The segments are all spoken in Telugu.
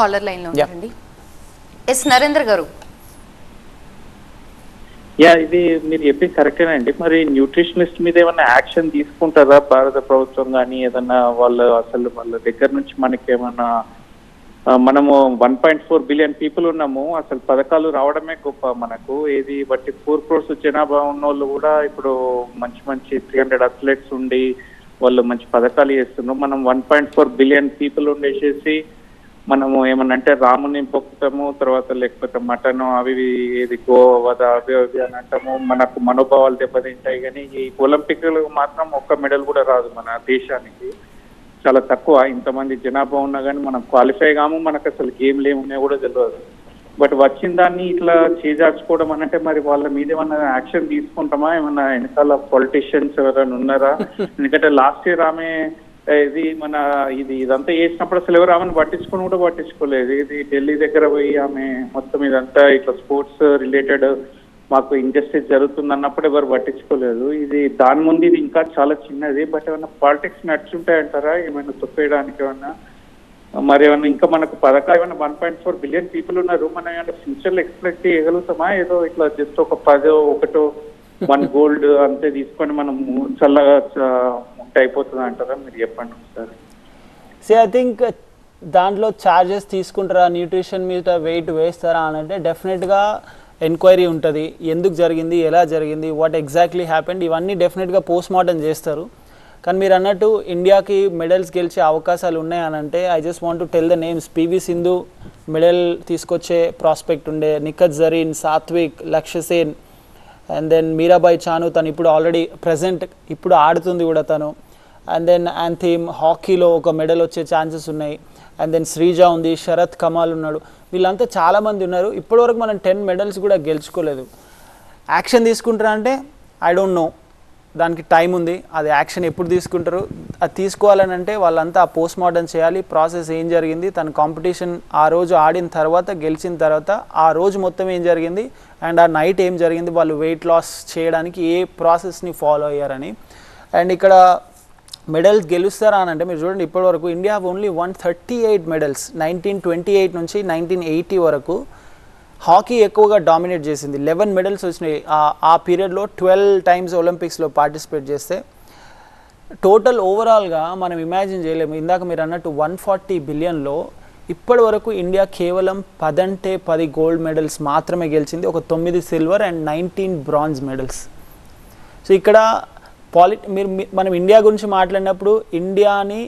కాలర్ లైన్లో ఉందండి ఎస్ నరేంద్ర గారు. యా ఇది మీరు చెప్పేది కరెక్టేనండి మరి న్యూట్రిషనిస్ట్ మీద ఏమైనా యాక్షన్ తీసుకుంటారా భారత ప్రభుత్వం కానీ ఏదన్నా వాళ్ళు అసలు వాళ్ళ దగ్గర నుంచి మనకి ఏమన్నా ఆ, మనము one point four billion people ఉన్నాము. అసలు పథకాలు రావడమే గొప్ప మనకు. ఏది బట్టి ఫోర్ క్రోర్స్ జనాభా ఉన్న వాళ్ళు కూడా ఇప్పుడు మంచి మంచి త్రీ హండ్రెడ్ అథ్లెట్స్ ఉండి వాళ్ళు మంచి పథకాలు చేస్తున్నారు. మనం one point four billion people ఉండేసేసి మనము ఏమన్నా అంటే రాముని పొక్కుతాము తర్వాత లేకపోతే మటన్ అవి ఏది గోవద అవి అవి అని అంటాము. మనకు మనోభావాలు దెబ్బతింటాయి కానీ ఈ ఒలింపిక్ మాత్రం ఒక్క మెడల్ కూడా రాదు మన దేశానికి. చాలా తక్కువ. ఇంతమంది జనాభా ఉన్నా కానీ మనం క్వాలిఫై కాము మనకు అసలు గేమ్లు ఏమున్నాయో కూడా తెలియదు బట్ వచ్చిన దాన్ని ఇట్లా చేజార్చుకోవడం అనంటే మరి వాళ్ళ మీద ఏమన్నా యాక్షన్ తీసుకుంటామా? ఏమన్నా వెనకాల పొలిటీషియన్స్ ఎవరైనా ఉన్నారా? ఎందుకంటే లాస్ట్ ఇయర్ ఆమె ఇది మన ఇది ఇదంతా చేసినప్పుడు అసలు ఎవరు ఆమెను పట్టించుకొని కూడా పట్టించుకోలేదు. ఇది ఢిల్లీ దగ్గర పోయి ఆమె మొత్తం ఇదంతా ఇట్లా స్పోర్ట్స్ రిలేటెడ్ మాకు ఇంజస్టిస్ జరుగుతుంది అన్నప్పుడు ఎవరు పట్టించుకోలేదు. ఇది దాని ముందు ఇది ఇంకా చాలా చిన్నది. బట్ ఏమైనా పాలిటిక్స్ నడుచుంటాయంటారా ఏమైనా తొప్పేయడానికి ఏమైనా మరి ఏమైనా ఇంకా మనకు పథకాలు ఏమైనా one point four billion people ఉన్నారు మనం ఏమైనా ఫ్యూచర్ ఎక్స్పెక్ట్ చేయగలుగుతామా? ఏదో ఇట్లా జస్ట్ ఒక పదో ఒకటో వన్ గోల్డ్ అంతే తీసుకొని మనం చల్లగా కనెక్ట్ అయిపోతుంది అంటారా? మీరు చెప్పండి ఒకసారి. సే ఐ థింక్ దాంట్లో ఛార్జెస్ తీసుకుంటారా? న్యూట్రిషన్ మీద వెయిట్ వేస్తారా అని అంటే డెఫినెట్గా ఎంక్వైరీ ఉంటుంది. ఎందుకు జరిగింది? ఎలా జరిగింది? వాట్ ఎగ్జాక్ట్లీ హ్యాపెండ్ ఇవన్నీ డెఫినెట్గా పోస్ట్ మార్టం చేస్తారు. కానీ మీరు అన్నట్టు ఇండియాకి మెడల్స్ గెలిచే అవకాశాలు ఉన్నాయని అంటే I just want to tell the names PV Sindhu medal తీసుకొచ్చే ప్రాస్పెక్ట్ ఉండే. నిఖత్ జరీన్ సాత్విక్ లక్ష్యసేన్ అండ్ దెన్ మీరాబాయ్ చాను తను ఇప్పుడు ఆల్రెడీ ప్రజెంట్ ఇప్పుడు ఆడుతుంది కూడా తను. అండ్ దెన్ యాంథీమ్ హాకీలో ఒక మెడల్ వచ్చే ఛాన్సెస్ ఉన్నాయి. అండ్ దెన్ శ్రీజ ఉంది శరత్ కమాల్ ఉన్నాడు. వీళ్ళంతా చాలామంది ఉన్నారు. ఇప్పటివరకు మనం టెన్ మెడల్స్ కూడా గెలుచుకోలేదు. యాక్షన్ తీసుకుంటారా అంటే ఐ డోంట్ నో దానికి టైం ఉంది. అది యాక్షన్ ఎప్పుడు తీసుకుంటారు? అది తీసుకోవాలని అంటే వాళ్ళంతా పోస్ట్ మార్టం చేయాలి. ప్రాసెస్ ఏం జరిగింది? తన కాంపిటీషన్ ఆ రోజు ఆడిన తర్వాత గెలిచిన తర్వాత ఆ రోజు మొత్తం ఏం జరిగింది? అండ్ ఆ నైట్ ఏం జరిగింది? వాళ్ళు వెయిట్ లాస్ చేయడానికి ఏ ప్రాసెస్ని ఫాలో అయ్యారని. అండ్ ఇక్కడ మెడల్స్ గెలుస్తారా అని అంటే మీరు చూడండి ఇప్పటివరకు India only one thirty eight medals nineteen twenty eight నుంచి నైన్టీన్ ఎయిటీ వరకు. హాకీ ఎక్కువగా డామినేట్ చేసింది. లెవెన్ మెడల్స్ వచ్చినాయి. ఆ- ఆ పీరియడ్లో ట్వెల్వ్ టైమ్స్ ఒలింపిక్స్లో పార్టిసిపేట్ చేస్తే టోటల్ ఓవరాల్గా మనం ఇమాజిన్ చేయలేము. ఇందాక మీరు అన్నట్టు వన్ ఫార్టీ బిలియన్లో ఇప్పటి వరకు ఇండియా కేవలం పదంటే పది గోల్డ్ మెడల్స్ మాత్రమే గెలిచింది. ఒక తొమ్మిది silver and nineteen bronze medals so ఇక్కడ పాలి మీరు మనం ఇండియా గురించి మాట్లాడినప్పుడు ఇండియాని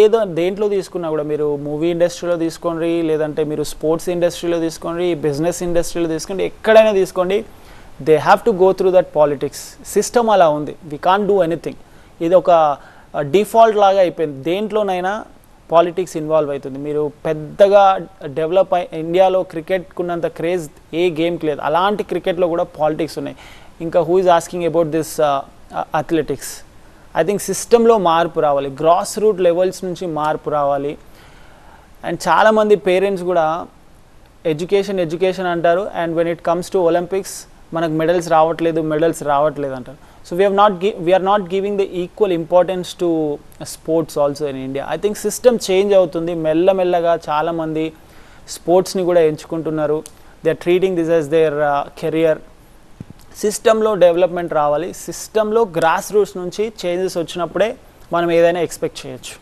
ఏదో దేంట్లో తీసుకున్నా కూడా మీరు మూవీ ఇండస్ట్రీలో తీసుకోండి లేదంటే మీరు స్పోర్ట్స్ ఇండస్ట్రీలో తీసుకోండి బిజినెస్ ఇండస్ట్రీలో తీసుకోండి ఎక్కడైనా తీసుకోండి. They have to go through that politics system అలా ఉంది. వి కాన్ డూ ఎనీథింగ్ ఇది ఒక డిఫాల్ట్ లాగా అయిపోయింది. దేంట్లోనైనా పాలిటిక్స్ ఇన్వాల్వ్ అవుతుంది. మీరు పెద్దగా డెవలప్ అయి ఇండియాలో క్రికెట్కు ఉన్నంత క్రేజ్ ఏ గేమ్కి లేదు. అలాంటి క్రికెట్లో కూడా పాలిటిక్స్ ఉన్నాయి. ఇంకా who is asking about this athletics I think సిస్టంలో మార్పు రావాలి. గ్రాస్ రూట్ లెవెల్స్ నుంచి మార్పు రావాలి. అండ్ చాలామంది పేరెంట్స్ కూడా ఎడ్యుకేషన్ ఎడ్యుకేషన్ అంటారు. And when it comes to Olympics మనకు మెడల్స్ రావట్లేదు మెడల్స్ రావట్లేదు అంటారు. సో వీ నాట్ గి we are not giving the equal importance to sports also in India I think system change అవుతుంది. మెల్లమెల్లగా చాలామంది స్పోర్ట్స్ని కూడా ఎంచుకుంటున్నారు. They are treating this as their career సిస్టంలో డెవలప్మెంట్ రావాలి. సిస్టంలో గ్రాస్ రూట్స్ నుంచి చేంజెస్ వచ్చినప్పుడే మనం ఏదైనా ఎక్స్పెక్ట్ చేయొచ్చు.